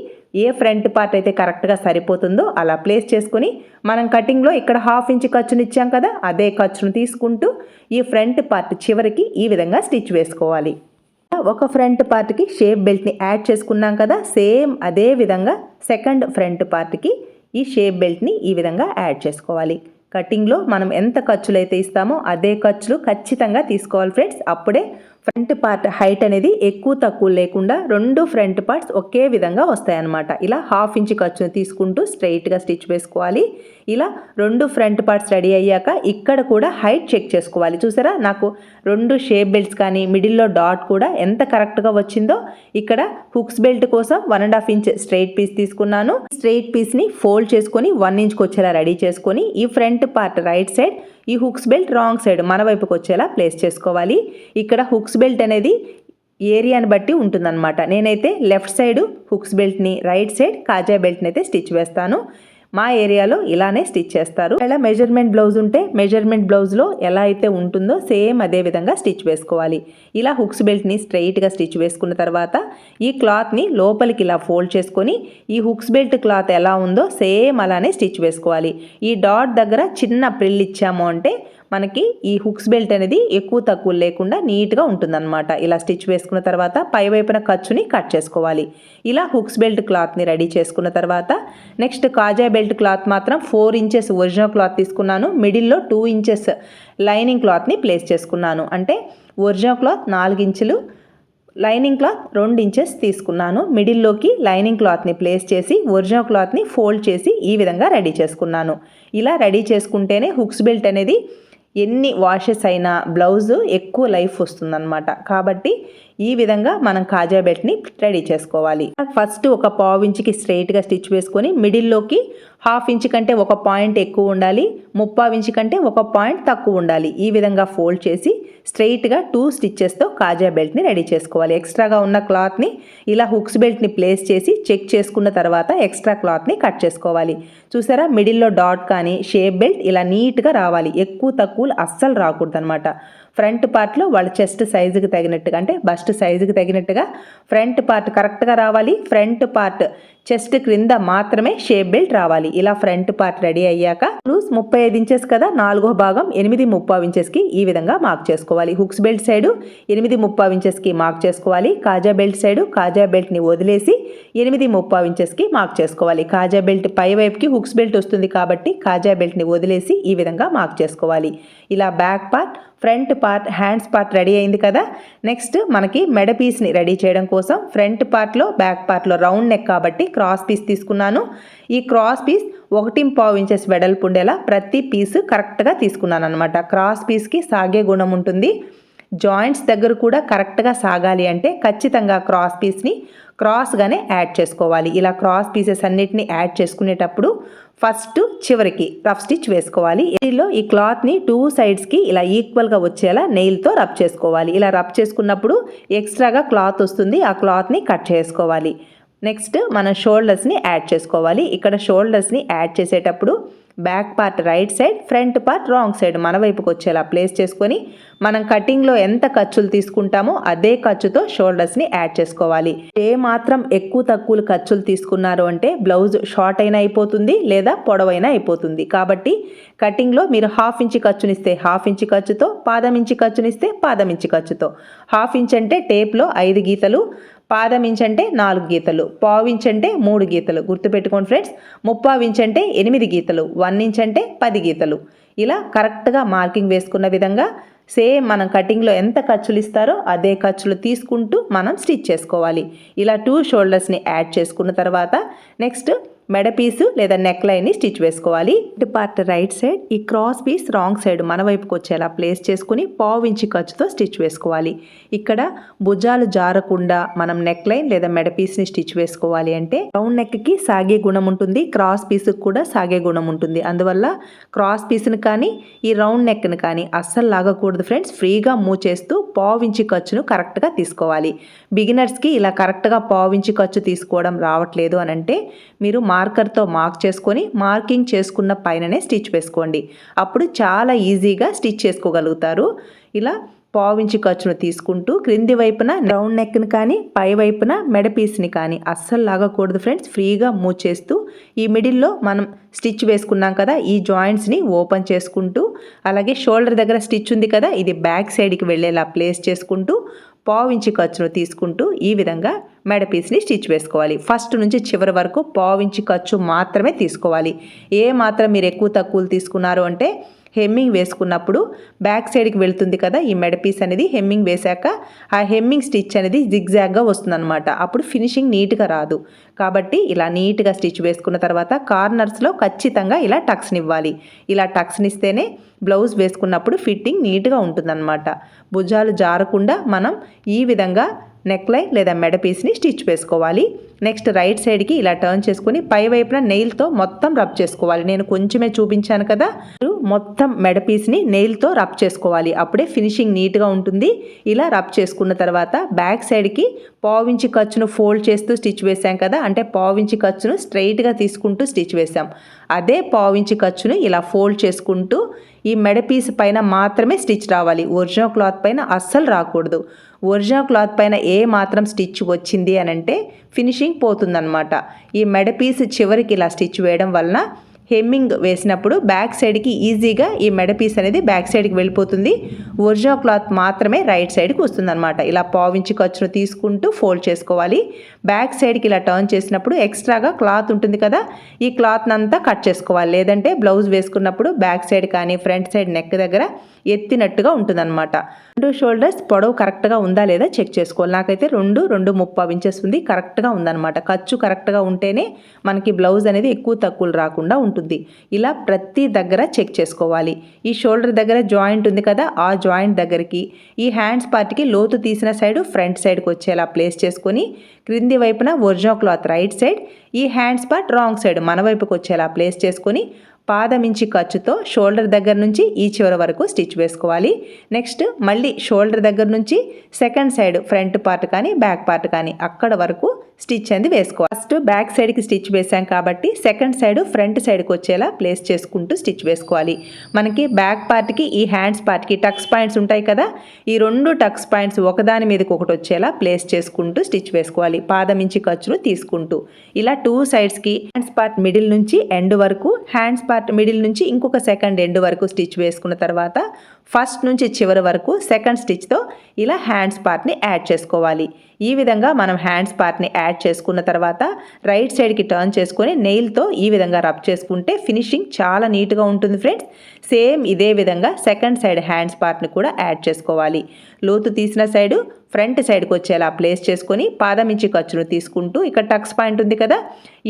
ఏ ఫ్రంట్ పార్ట్ అయితే కరెక్ట్గా సరిపోతుందో అలా ప్లేస్ చేసుకుని మనం కటింగ్లో ఇక్కడ హాఫ్ ఇంచ్ ఖర్చుని ఇచ్చాం కదా అదే ఖర్చును తీసుకుంటూ ఈ ఫ్రంట్ పార్ట్ చివరికి ఈ విధంగా స్టిచ్ వేసుకోవాలి. ఒక ఫ్రంట్ పార్ట్కి షేప్ బెల్ట్ని యాడ్ చేసుకున్నాం కదా సేమ్ అదే విధంగా సెకండ్ ఫ్రంట్ పార్ట్కి ఈ షేప్ బెల్ట్ని ఈ విధంగా యాడ్ చేసుకోవాలి. కటింగ్లో మనం ఎంత ఖర్చులు అయితే ఇస్తామో అదే ఖర్చులు ఖచ్చితంగా తీసుకోవాలి ఫ్రెండ్స్. అప్పుడే ఫ్రంట్ పార్ట్ హైట్ అనేది ఎక్కువ తక్కువ లేకుండా రెండు ఫ్రంట్ పార్ట్స్ ఒకే విధంగా వస్తాయన్నమాట. ఇలా హాఫ్ ఇంచ్ ఖర్చును తీసుకుంటూ స్ట్రైట్గా స్టిచ్ వేసుకోవాలి. ఇలా రెండు ఫ్రంట్ పార్ట్స్ రెడీ అయ్యాక ఇక్కడ కూడా హైట్ చెక్ చేసుకోవాలి. చూసారా? నాకు రెండు షేప్ బెల్ట్స్ కానీ మిడిల్లో డాట్ కూడా ఎంత కరెక్ట్గా వచ్చిందో ఇక్కడ హుక్స్ బెల్ట్ కోసం one and half inch straight piece తీసుకున్నాను. స్ట్రైట్ పీస్ని ఫోల్డ్ చేసుకొని వన్ ఇంచ్కి వచ్చేలా రెడీ చేసుకొని ఈ ఫ్రంట్ పార్ట్ రైట్ సైడ్ ఈ హుక్స్ బెల్ట్ రాంగ్ సైడ్ మన వైపుకి వచ్చేలా ప్లేస్ చేసుకోవాలి. ఇక్కడ హుక్స్ బెల్ట్ అనేది ఏరియాని బట్టి ఉంటుందన్నమాట. నేనైతే లెఫ్ట్ సైడ్ హుక్స్ బెల్ట్ని రైట్ సైడ్ కాజా బెల్ట్ని అయితే స్టిచ్ వేస్తాను. మా ఏరియాలో ఇలానే స్టిచ్ చేస్తారు. ఇలా మెజర్మెంట్ బ్లౌజ్ ఉంటే మెజర్మెంట్ బ్లౌజ్లో ఎలా అయితే ఉంటుందో సేమ్ అదే విధంగా స్టిచ్ వేసుకోవాలి. ఇలా హుక్స్ బెల్ట్ని స్ట్రైట్గా స్టిచ్ వేసుకున్న తర్వాత ఈ క్లాత్ని లోపలికి ఇలా ఫోల్డ్ చేసుకొని ఈ హుక్స్ బెల్ట్ క్లాత్ ఎలా ఉందో సేమ్ అలానే స్టిచ్ వేసుకోవాలి. ఈ డాట్ దగ్గర చిన్న ప్రిల్ ఇచ్చాము అంటే మనకి ఈ హుక్స్ బెల్ట్ అనేది ఎక్కువ తక్కువ లేకుండా నీట్గా ఉంటుందన్నమాట. ఇలా స్టిచ్ వేసుకున్న తర్వాత పై వైపున ఖర్చుని కట్ చేసుకోవాలి. ఇలా హుక్స్ బెల్ట్ క్లాత్ని రెడీ చేసుకున్న తర్వాత నెక్స్ట్ కాజా బెల్ట్ క్లాత్ మాత్రం ఫోర్ ఇంచెస్ ఒరిజినల్ క్లాత్ తీసుకున్నాను. మిడిల్లో టూ ఇంచెస్ లైనింగ్ క్లాత్ని ప్లేస్ చేసుకున్నాను. అంటే ఒరిజినల్ క్లాత్ నాలుగు ఇంచులు లైనింగ్ క్లాత్ రెండు ఇంచెస్ తీసుకున్నాను. మిడిల్లోకి లైనింగ్ క్లాత్ని ప్లేస్ చేసి ఒరిజినల్ క్లాత్ని ఫోల్డ్ చేసి ఈ విధంగా రెడీ చేసుకున్నాను. ఇలా రెడీ చేసుకుంటేనే హుక్స్ బెల్ట్ అనేది ఎన్ని వాషెస్ అయినా బ్లౌజ్ ఎక్కువ లైఫ్ వస్తుందన్నమాట. కాబట్టి ఈ విధంగా మనం కాజా బెల్ట్ని రెడీ చేసుకోవాలి. ఫస్ట్ ఒక పావు ఇంచుకి స్ట్రైట్గా స్టిచ్ వేసుకొని మిడిల్లోకి హాఫ్ ఇంచ్ కంటే ఒక పాయింట్ ఎక్కువ ఉండాలి ముప్పావు ఇంచ్ కంటే ఒక పాయింట్ తక్కువ ఉండాలి. ఈ విధంగా ఫోల్డ్ చేసి స్ట్రైట్గా టూ స్టిచ్చెస్తో కాజా బెల్ట్ని రెడీ చేసుకోవాలి. ఎక్స్ట్రాగా ఉన్న క్లాత్ని ఇలా హుక్స్ బెల్ట్ని ప్లేస్ చేసి చెక్ చేసుకున్న తర్వాత ఎక్స్ట్రా క్లాత్ని కట్ చేసుకోవాలి. చూసారా? మిడిల్లో డాట్ కానీ షేప్ బెల్ట్ ఇలా నీట్గా రావాలి. ఎక్కువ తక్కువలు అస్సలు రాకూడదు అనమాట ఫ్రంట్ పార్ట్లో వాళ్ళ చెస్ట్ సైజుకి తగినట్టుగా అంటే బస్ట్ సైజుకి తగినట్టుగా ఫ్రంట్ పార్ట్ కరెక్ట్గా రావాలి. ఫ్రంట్ పార్ట్ చెస్ట్ క్రింద మాత్రమే షేప్ బెల్ట్ రావాలి. ఇలా ఫ్రంట్ పార్ట్ రెడీ అయ్యాక లూస్ ముప్పై ఐదు ఇంచెస్ కదా నాలుగో భాగం ఎనిమిది ముప్పావు ఇంచెస్కి ఈ విధంగా మార్క్ చేసుకోవాలి. హుక్స్ బెల్ట్ సైడు ఎనిమిది ముప్పావు ఇంచెస్కి మార్క్ చేసుకోవాలి. కాజా బెల్ట్ సైడు కాజా బెల్ట్ని వదిలేసి ఎనిమిది ముప్పావు ఇంచెస్కి మార్క్ చేసుకోవాలి. కాజా బెల్ట్ పై వైపుకి హుక్స్ బెల్ట్ వస్తుంది కాబట్టి కాజా బెల్ట్ని వదిలేసి ఈ విధంగా మార్క్ చేసుకోవాలి. ఇలా back part front part hands part ready అయింది కదా నెక్స్ట్ మనకి మెడ పీస్ని రెడీ చేయడం కోసం ఫ్రంట్ పార్ట్లో బ్యాక్ పార్ట్లో రౌండ్ నెక్ కాబట్టి క్రాస్ పీస్ తీసుకున్నాను. ఈ క్రాస్ పీస్ ఒకటి పావు ఇంచెస్ వెడల్పు ఉండేలా ప్రతి పీస్ కరెక్ట్గా తీసుకున్నాను అనమాట క్రాస్ పీస్కి సాగే గుణం ఉంటుంది. జాయింట్స్ దగ్గర కూడా కరెక్ట్గా సాగాలి అంటే ఖచ్చితంగా క్రాస్ పీస్ని క్రాస్గానే యాడ్ చేసుకోవాలి. ఇలా క్రాస్ పీసెస్ అన్నిటిని యాడ్ చేసుకునేటప్పుడు ఫస్ట్ చివరికి రఫ్ స్టిచ్ వేసుకోవాలి. దీనిలో ఈ క్లాత్ని టూ సైడ్స్కి ఇలా ఈక్వల్గా వచ్చేలా నెయిల్తో రబ్ చేసుకోవాలి. ఇలా రబ్ చేసుకున్నప్పుడు ఎక్స్ట్రాగా క్లాత్ వస్తుంది. ఆ క్లాత్ని కట్ చేసుకోవాలి. నెక్స్ట్ మనం షోల్డర్స్ని యాడ్ చేసుకోవాలి. ఇక్కడ షోల్డర్స్ని యాడ్ చేసేటప్పుడు back part right side front part wrong side మన వైపుకి వచ్చేలా ప్లేస్ చేసుకొని మనం కటింగ్లో ఎంత ఖర్చులు తీసుకుంటామో అదే ఖర్చుతో షోల్డర్స్ని యాడ్ చేసుకోవాలి. ఏ మాత్రం ఎక్కువ తక్కువ ఖర్చులు తీసుకున్నారు అంటే బ్లౌజ్ షార్ట్ అయినా అయిపోతుంది లేదా పొడవైనా అయిపోతుంది. కాబట్టి కటింగ్లో మీరు హాఫ్ ఇంచ్ ఖర్చునిస్తే హాఫ్ ఇంచ్ ఖర్చుతో పాదం ఇంచ్ ఖర్చునిస్తే పాదం ఇంచ్ ఖర్చుతో. హాఫ్ ఇంచ్ అంటే టేప్లో ఐదు గీతలు పాదం ఇంచ్ అంటే నాలుగు గీతలు పావు ఇంచ్ అంటే మూడు గీతలు. గుర్తుపెట్టుకోండి ఫ్రెండ్స్ ముప్పావు ఇంచ్ అంటే ఎనిమిది గీతలు వన్ ఇంచ్ అంటే పది గీతలు. ఇలా కరెక్ట్గా మార్కింగ్ వేసుకున్న విధంగా సేమ్ మనం కటింగ్లో ఎంత ఖర్చులు ఇస్తారో అదే ఖర్చులు తీసుకుంటూ మనం స్టిచ్ చేసుకోవాలి. ఇలా టూ షోల్డర్స్ని యాడ్ చేసుకున్న తర్వాత నెక్స్ట్ మెడ పీసు లేదా నెక్ లైన్ని స్టిచ్ వేసుకోవాలి. ఇటు పార్ట్ రైట్ సైడ్ ఈ క్రాస్ పీస్ రాంగ్ సైడ్ మన వైపుకి వచ్చేలా ప్లేస్ చేసుకుని పావు ఇంచి ఖర్చుతో స్టిచ్ వేసుకోవాలి. ఇక్కడ భుజాలు జారకుండా మనం నెక్ లైన్ లేదా మెడ పీస్ని స్టిచ్ వేసుకోవాలి అంటే రౌండ్ నెక్కి సాగే గుణం ఉంటుంది క్రాస్ పీస్కి కూడా సాగే గుణం ఉంటుంది. అందువల్ల క్రాస్ పీస్ని కానీ ఈ రౌండ్ నెక్ని కానీ అస్సలు లాగకూడదు ఫ్రెండ్స్. ఫ్రీగా మూవ్ చేస్తూ పావు ఇంచి ఖర్చును కరెక్ట్గా తీసుకోవాలి. బిగినర్స్కి ఇలా కరెక్ట్గా పావు ఇంచి ఖర్చు తీసుకోవడం రావట్లేదు అని అంటే మీరు మార్కర్తో మార్క్ చేసుకొని మార్కింగ్ చేసుకున్న పైననే స్టిచ్ వేసుకోండి. అప్పుడు చాలా ఈజీగా స్టిచ్ చేసుకోగలుగుతారు. ఇలా పావించి ఖర్చును తీసుకుంటూ క్రింది వైపున రౌండ్ నెక్ని కానీ పై వైపున మెడ పీస్ని కానీ అస్సలు లాగకూడదు ఫ్రెండ్స్. ఫ్రీగా మూవ్ చేస్తూ ఈ మిడిల్లో మనం స్టిచ్ వేసుకున్నాం కదా ఈ జాయింట్స్ని ఓపెన్ చేసుకుంటూ అలాగే షోల్డర్ దగ్గర స్టిచ్ ఉంది కదా ఇది బ్యాక్ సైడ్కి వెళ్ళేలా ప్లేస్ చేసుకుంటూ పావించి ఖర్చును తీసుకుంటూ ఈ విధంగా మెడ పీస్ని స్టిచ్ వేసుకోవాలి. ఫస్ట్ నుంచి చివరి వరకు పావించి ఖర్చు మాత్రమే తీసుకోవాలి. ఏ మాత్రం మీరు ఎక్కువ తక్కువలు తీసుకున్నారు అంటే హెమ్మింగ్ వేసుకున్నప్పుడు బ్యాక్ సైడ్కి వెళ్తుంది కదా ఈ మెడ పీస్ అనేది హెమ్మింగ్ వేశాక ఆ హెమ్మింగ్ స్టిచ్ అనేది జిగ్జాగ్గా వస్తుందన్నమాట. అప్పుడు ఫినిషింగ్ నీట్గా రాదు. కాబట్టి ఇలా నీట్గా స్టిచ్ వేసుకున్న తర్వాత కార్నర్స్లో ఖచ్చితంగా ఇలా టక్స్ని ఇవ్వాలి. ఇలా టక్స్ని ఇస్తేనే బ్లౌజ్ వేసుకున్నప్పుడు ఫిట్టింగ్ నీట్గా ఉంటుందన్నమాట. భుజాలు జారకుండా మనం ఈ విధంగా నెక్ లైన్ లేదా మెడ పీస్ని స్టిచ్ వేసుకోవాలి నెక్స్ట్ రైట్ సైడ్కి ఇలా టర్న్ చేసుకుని పై వైపున నెయిల్తో మొత్తం రబ్ చేసుకోవాలి. నేను కొంచెమే చూపించాను కదా. మొత్తం మెడ పీస్ని నెయిల్తో రబ్ చేసుకోవాలి. అప్పుడే ఫినిషింగ్ నీట్గా ఉంటుంది. ఇలా రబ్ చేసుకున్న తర్వాత బ్యాక్ సైడ్కి పావించి ఖర్చును ఫోల్డ్ చేస్తూ స్టిచ్ వేసాం కదా? అంటే పావించి ఖర్చును స్ట్రైట్గా తీసుకుంటూ స్టిచ్ వేసాం అదే పావించి ఖర్చును ఇలా ఫోల్డ్ చేసుకుంటూ ఈ మెడ పీస్ పైన మాత్రమే స్టిచ్ రావాలి. ఒరిజినల్ క్లాత్ పైన అస్సలు రాకూడదు. ఒరిజినల్ క్లాత్ పైన ఏ మాత్రం స్టిచ్ వచ్చింది అని అంటే ఫినిషింగ్ పోతుందన్నమాట. ఈ మెడ పీస్ చివరికి ఇలా స్టిచ్ వేయడం వలన హెమ్మింగ్ వేసినప్పుడు బ్యాక్ సైడ్కి ఈజీగా ఈ మెడ పీస్ అనేది బ్యాక్ సైడ్కి వెళ్ళిపోతుంది. ఒరిజినల్ క్లాత్ మాత్రమే రైట్ సైడ్కి వస్తుందన్నమాట. ఇలా పావించి ఖర్చును తీసుకుంటూ ఫోల్డ్ చేసుకోవాలి. బ్యాక్ సైడ్కి ఇలా టర్న్ చేసినప్పుడు ఎక్స్ట్రాగా క్లాత్ ఉంటుంది కదా ఈ క్లాత్ని అంతా కట్ చేసుకోవాలి. లేదంటే బ్లౌజ్ వేసుకున్నప్పుడు బ్యాక్ సైడ్ కానీ ఫ్రంట్ సైడ్ నెక్ దగ్గర ఎత్తినట్టుగా ఉంటుందన్నమాట. టూ షోల్డర్స్ పొడవు కరెక్ట్గా ఉందా లేదా చెక్ చేసుకోవాలి. నాకైతే రెండు రెండు ముప్పై ఇంచెస్ ఉంది. కరెక్ట్గా ఉందన్నమాట. ఖర్చు కరెక్ట్గా ఉంటేనే మనకి బ్లౌజ్ అనేది ఎక్కువ తక్కువలు రాకుండా ఉంటుంది. ఇలా ప్రతి దగ్గర చెక్ చేసుకోవాలి. ఈ షోల్డర్ దగ్గర జాయింట్ ఉంది కదా ఆ జాయింట్ దగ్గరికి ఈ హ్యాండ్స్ పార్ట్కి లోతు తీసిన సైడ్ ఫ్రంట్ సైడ్కి వచ్చేలా ప్లేస్ చేసుకొని క్రింది వైపున ఒరిజినల్ క్లాత్ రైట్ సైడ్ ఈ హ్యాండ్స్ పార్ట్ రాంగ్ సైడ్ మన వైపుకి వచ్చేలా ప్లేస్ చేసుకొని పాదమించి ఖర్చుతో షోల్డర్ దగ్గర నుంచి ఈ చివర వరకు స్టిచ్ వేసుకోవాలి. నెక్స్ట్ మళ్ళీ షోల్డర్ దగ్గర నుంచి సెకండ్ సైడ్ ఫ్రంట్ పార్ట్ కానీ బ్యాక్ పార్ట్ కానీ అక్కడ వరకు స్టిచ్ అనేది వేసుకోవాలి. ఫస్ట్ బ్యాక్ సైడ్కి స్టిచ్ వేసాం కాబట్టి సెకండ్ సైడ్ ఫ్రంట్ సైడ్కి వచ్చేలా ప్లేస్ చేసుకుంటూ స్టిచ్ వేసుకోవాలి. మనకి బ్యాక్ పార్ట్కి ఈ హ్యాండ్స్ పార్ట్కి టక్స్ పాయింట్స్ ఉంటాయి కదా? ఈ రెండు టక్స్ పాయింట్స్ ఒకదాని మీదకి ఒకటి వచ్చేలా ప్లేస్ చేసుకుంటూ స్టిచ్ వేసుకోవాలి. పాదమించి ఖర్చును తీసుకుంటూ. ఇలా టూ సైడ్స్కి హ్యాండ్స్ పార్ట్ మిడిల్ నుంచి ఎండ్ వరకు హ్యాండ్స్ పార్ట్ మిడిల్ నుంచి ఇంకొక సెకండ్ ఎండ్ వరకు స్టిచ్ వేసుకున్న తర్వాత ఫస్ట్ నుంచి చివరి వరకు సెకండ్ స్టిచ్తో ఇలా హ్యాండ్స్ పార్ట్ని యాడ్ చేసుకోవాలి. ఈ విధంగా మనం హ్యాండ్స్ పార్ట్ని యాడ్ చేసుకున్న తర్వాత రైట్ సైడ్కి టర్న్ చేసుకొని నెయిల్తో ఈ విధంగా రబ్ చేసుకుంటే ఫినిషింగ్ చాలా నీట్గా ఉంటుంది ఫ్రెండ్స్. సేమ్ ఇదే విధంగా సెకండ్ సైడ్ హ్యాండ్స్ పార్ట్ని కూడా యాడ్ చేసుకోవాలి. లోతు తీసిన సైడు ఫ్రంట్ సైడ్కి వచ్చేలా ప్లేస్ చేసుకొని పాదం ఇచ్చి ఖర్చును తీసుకుంటూ ఇక్కడ టక్స్ పాయింట్ ఉంది కదా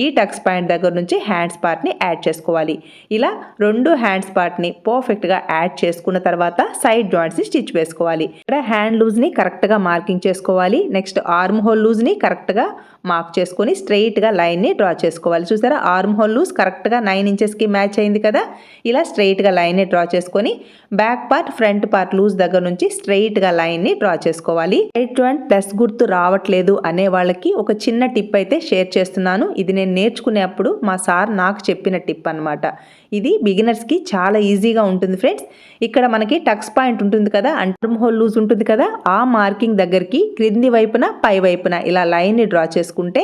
ఈ టక్స్ పాయింట్ దగ్గర నుంచి హ్యాండ్స్ పార్ట్ని యాడ్ చేసుకోవాలి. ఇలా రెండు హ్యాండ్స్ పార్ట్ని పర్ఫెక్ట్గా యాడ్ చేసుకున్న తర్వాత సైడ్ జాయింట్స్ని స్టిచ్ వేసుకోవాలి. ఇక్కడ హ్యాండ్ లూజ్ని కరెక్ట్గా మార్కింగ్ చేసుకోవాలి. నెక్స్ట్ ఆర్మ్ హోల్ లూజ్ని కరెక్ట్గా మార్క్ చేసుకొని స్ట్రైట్గా లైన్ని డ్రా చేసుకోవాలి. చూసారా ఆర్మ్ హోల్ లూజ్ కరెక్ట్గా నైన్ ఇంచెస్కి మ్యాచ్ అయింది కదా ఇలా స్ట్రైట్గా లైన్ని డ్రా చేసుకొని back part front part loose దగ్గర నుంచి స్ట్రైట్గా లైన్ని డ్రా చేసుకోవాలి. రైట్ జాయింట్ ప్లస్ గుర్తు రావట్లేదు అనే వాళ్ళకి ఒక చిన్న టిప్ అయితే షేర్ చేస్తున్నాను. ఇది నేను నేర్చుకునేప్పుడు మా సార్ నాకు చెప్పిన టిప్ అనమాట ఇది బిగినర్స్కి చాలా ఈజీగా ఉంటుంది ఫ్రెండ్స్. ఇక్కడ మనకి టక్స్ పాయింట్ ఉంటుంది కదా అంటర్మ్ హోల్ లూజ్ ఉంటుంది కదా ఆ మార్కింగ్ దగ్గరికి క్రింది వైపున పై వైపున ఇలా లైన్ని డ్రా చేసుకుంటే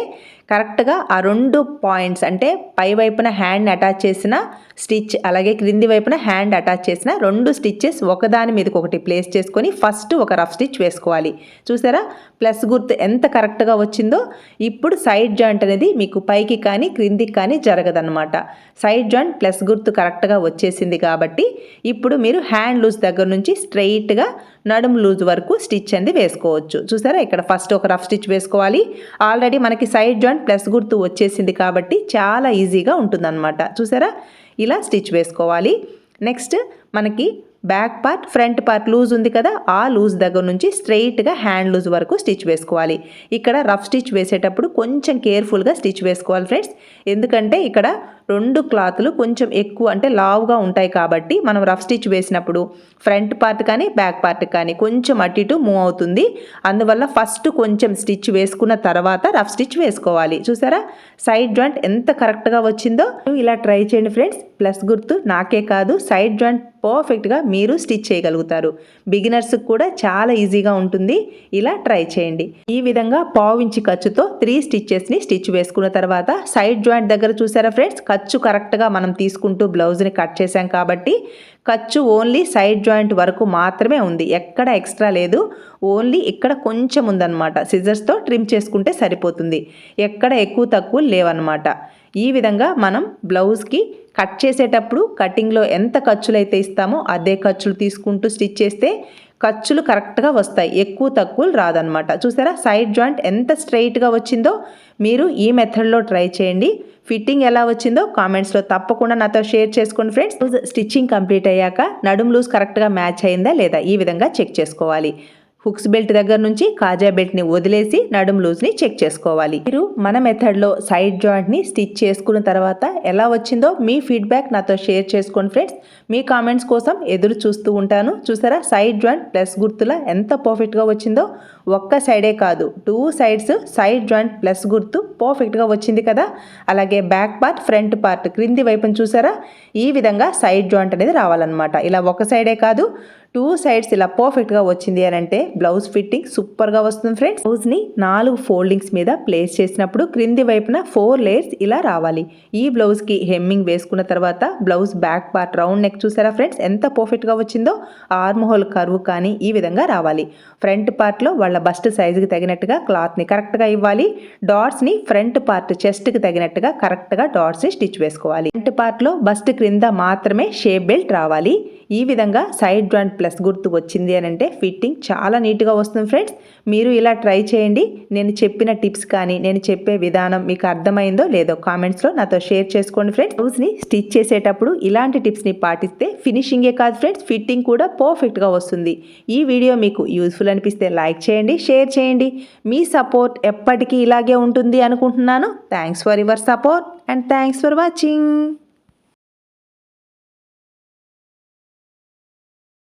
కరెక్ట్గా ఆ రెండు పాయింట్స్ అంటే పై వైపున హ్యాండ్ అటాచ్ చేసిన స్టిచ్ అలాగే క్రింది వైపున హ్యాండ్ అటాచ్ చేసిన రెండు స్టిచ్చెస్ ఒకదాని మీదకి ఒకటి ప్లేస్ చేసుకొని ఫస్ట్ ఒక రఫ్ స్టిచ్ వేసుకోవాలి. చూసారా? ప్లస్ గుర్తు ఎంత కరెక్ట్గా వచ్చిందో? ఇప్పుడు సైడ్ జాయింట్ అనేది మీకు పైకి కానీ క్రిందికి కానీ జరగదన్నమాట. సైడ్ జాయింట్ ప్లస్ గుర్తు కరెక్ట్గా వచ్చేసింది కాబట్టి ఇప్పుడు మీరు హ్యాండ్ లూజ్ దగ్గర నుంచి స్ట్రైట్గా నడుము లూజ్ వరకు స్టిచ్ అనేది వేసుకోవచ్చు. చూసారా? ఇక్కడ ఫస్ట్ ఒక రఫ్ స్టిచ్ వేసుకోవాలి. ఆల్రెడీ మనకి సైడ్ జాయింట్ ప్లస్ గుర్తు వచ్చేసింది కాబట్టి చాలా ఈజీగా ఉంటుందన్నమాట. చూసారా? ఇలా స్టిచ్ వేసుకోవాలి. నెక్స్ట్ మనకి back part front part loose ఉంది కదా? ఆ లూజ్ దగ్గర నుంచి స్ట్రైట్గా హ్యాండ్ లూజ్ వరకు స్టిచ్ వేసుకోవాలి. ఇక్కడ రఫ్ స్టిచ్ వేసేటప్పుడు కొంచెం కేర్ఫుల్గా స్టిచ్ వేసుకోవాలి ఫ్రెండ్స్. ఎందుకంటే ఇక్కడ రెండు క్లాత్లు కొంచెం ఎక్కువ అంటే లావుగా ఉంటాయి కాబట్టి మనం రఫ్ స్టిచ్ వేసినప్పుడు ఫ్రంట్ పార్ట్ కానీ బ్యాక్ పార్ట్ కానీ కొంచెం అటు ఇటు మూవ్ అవుతుంది. అందువల్ల ఫస్ట్ కొంచెం స్టిచ్ వేసుకున్న తర్వాత రఫ్ స్టిచ్ వేసుకోవాలి. చూసారా? సైడ్ జాయింట్ ఎంత కరెక్ట్గా వచ్చిందో? ఇలా ట్రై చేయండి ఫ్రెండ్స్. ప్లస్ గుర్తు నాకే కాదు సైడ్ జాయింట్ పర్ఫెక్ట్గా మీరు స్టిచ్ చేయగలుగుతారు. బిగినర్స్కి కూడా చాలా ఈజీగా ఉంటుంది. ఇలా ట్రై చేయండి. ఈ విధంగా పావించి ఖర్చుతో త్రీ స్టిచ్చెస్ని స్టిచ్ వేసుకున్న తర్వాత సైడ్ జాయింట్ దగ్గర చూసారా ఫ్రెండ్స్? ఖర్చు ఖర్చు కరెక్ట్గా మనం తీసుకుంటూ బ్లౌజ్ని కట్ చేసాం కాబట్టి ఖర్చు ఓన్లీ సైడ్ జాయింట్ వరకు మాత్రమే ఉంది. ఎక్కడ ఎక్స్ట్రా లేదు. ఓన్లీ ఇక్కడ కొంచెం ఉందన్నమాట. సిజర్స్తో ట్రిమ్ చేసుకుంటే సరిపోతుంది. ఎక్కడ ఎక్కువ తక్కువ లేవన్నమాట. ఈ విధంగా మనం బ్లౌజ్కి కట్ చేసేటప్పుడు కటింగ్లో ఎంత ఖర్చులు అయితే ఇస్తామో అదే ఖర్చులు తీసుకుంటూ స్టిచ్ చేస్తే ఖర్చులు కరెక్ట్గా వస్తాయి. ఎక్కువ తక్కువలు రాదనమాట చూసారా? సైడ్ జాయింట్ ఎంత స్ట్రైట్గా వచ్చిందో మీరు ఈ మెథడ్లో ట్రై చేయండి. ఫిట్టింగ్ ఎలా వచ్చిందో కామెంట్స్లో తప్పకుండా నాతో షేర్ చేసుకోండి ఫ్రెండ్స్ స్టిచ్చింగ్ కంప్లీట్ అయ్యాక నడుం లూజ్ కరెక్ట్గా మ్యాచ్ అయిందా లేదా ఈ విధంగా చెక్ చేసుకోవాలి. హుక్స్ బెల్ట్ దగ్గర నుంచి కాజా బెల్ట్ని వదిలేసి నడుం లూజ్ని చెక్ చేసుకోవాలి. మీరు మన మెథడ్లో సైడ్ జాయింట్ని స్టిచ్ చేసుకున్న తర్వాత ఎలా వచ్చిందో మీ ఫీడ్బ్యాక్ నాతో షేర్ చేసుకోండి ఫ్రెండ్స్ మీ కామెంట్స్ కోసం ఎదురు చూస్తూ ఉంటాను. చూసారా? సైడ్ జాయింట్ ప్లస్ గుర్తుల ఎంత పర్ఫెక్ట్గా వచ్చిందో? ఒక్క సైడే కాదు two sides side joint plus గుర్తు పర్ఫెక్ట్గా వచ్చింది కదా? అలాగే బ్యాక్ పార్ట్ ఫ్రంట్ పార్ట్ క్రింది వైపున చూసారా? ఈ విధంగా సైడ్ జాయింట్ అనేది రావాలన్నమాట. ఇలా ఒక సైడే కాదు టూ సైడ్స్ ఇలా పర్ఫెక్ట్గా వచ్చింది అని అంటే బ్లౌజ్ ఫిట్టింగ్ సూపర్గా వస్తుంది ఫ్రెండ్స్. బ్లౌజ్ని నాలుగు ఫోల్డింగ్స్ మీద ప్లేస్ చేసినప్పుడు క్రింది వైపున ఫోర్ లేయర్స్ ఇలా రావాలి. ఈ బ్లౌజ్కి హెమ్మింగ్ వేసుకున్న తర్వాత blouse back part round neck చూసారా ఫ్రెండ్స్? ఎంత పర్ఫెక్ట్గా వచ్చిందో ఆర్మ్ హోల్ కర్వ్ కానీ ఈ విధంగా రావాలి. ఫ్రంట్ పార్ట్లో వాళ్ళ బస్ట్ సైజుకి తగినట్టుగా క్లాత్ని కరెక్ట్గా ఇవ్వాలి. డాట్స్ని ఫ్రంట్ పార్ట్ చెస్ట్కి తగినట్టుగా కరెక్ట్గా డాట్స్ని స్టిచ్ వేసుకోవాలి. ఫ్రంట్ పార్ట్లో బస్ట్ క్రింద మాత్రమే షేప్ బెల్ట్ రావాలి. ఈ విధంగా సైడ్ జాయింట్ ప్లస్ గుర్తు వచ్చింది అని అంటే ఫిట్టింగ్ చాలా నీట్గా వస్తుంది ఫ్రెండ్స్. మీరు ఇలా ట్రై చేయండి. నేను చెప్పిన టిప్స్ కానీ నేను చెప్పే విధానం మీకు అర్థమైందో లేదో కామెంట్స్లో నాతో షేర్ చేసుకోండి ఫ్రెండ్స్. బ్లౌజ్ని స్టిచ్ చేసేటప్పుడు ఇలాంటి టిప్స్ని పాటిస్తే ఫినిషింగే కాదు ఫ్రెండ్స్. ఫిట్టింగ్ కూడా పర్ఫెక్ట్గా వస్తుంది. ఈ వీడియో మీకు యూస్ఫుల్ అనిపిస్తే లైక్ చేయండి షేర్ చేయండి. మీ సపోర్ట్ ఎప్పటికీ ఇలాగే ఉంటుంది అనుకుంటున్నాను. Thanks for your support and thanks for watching.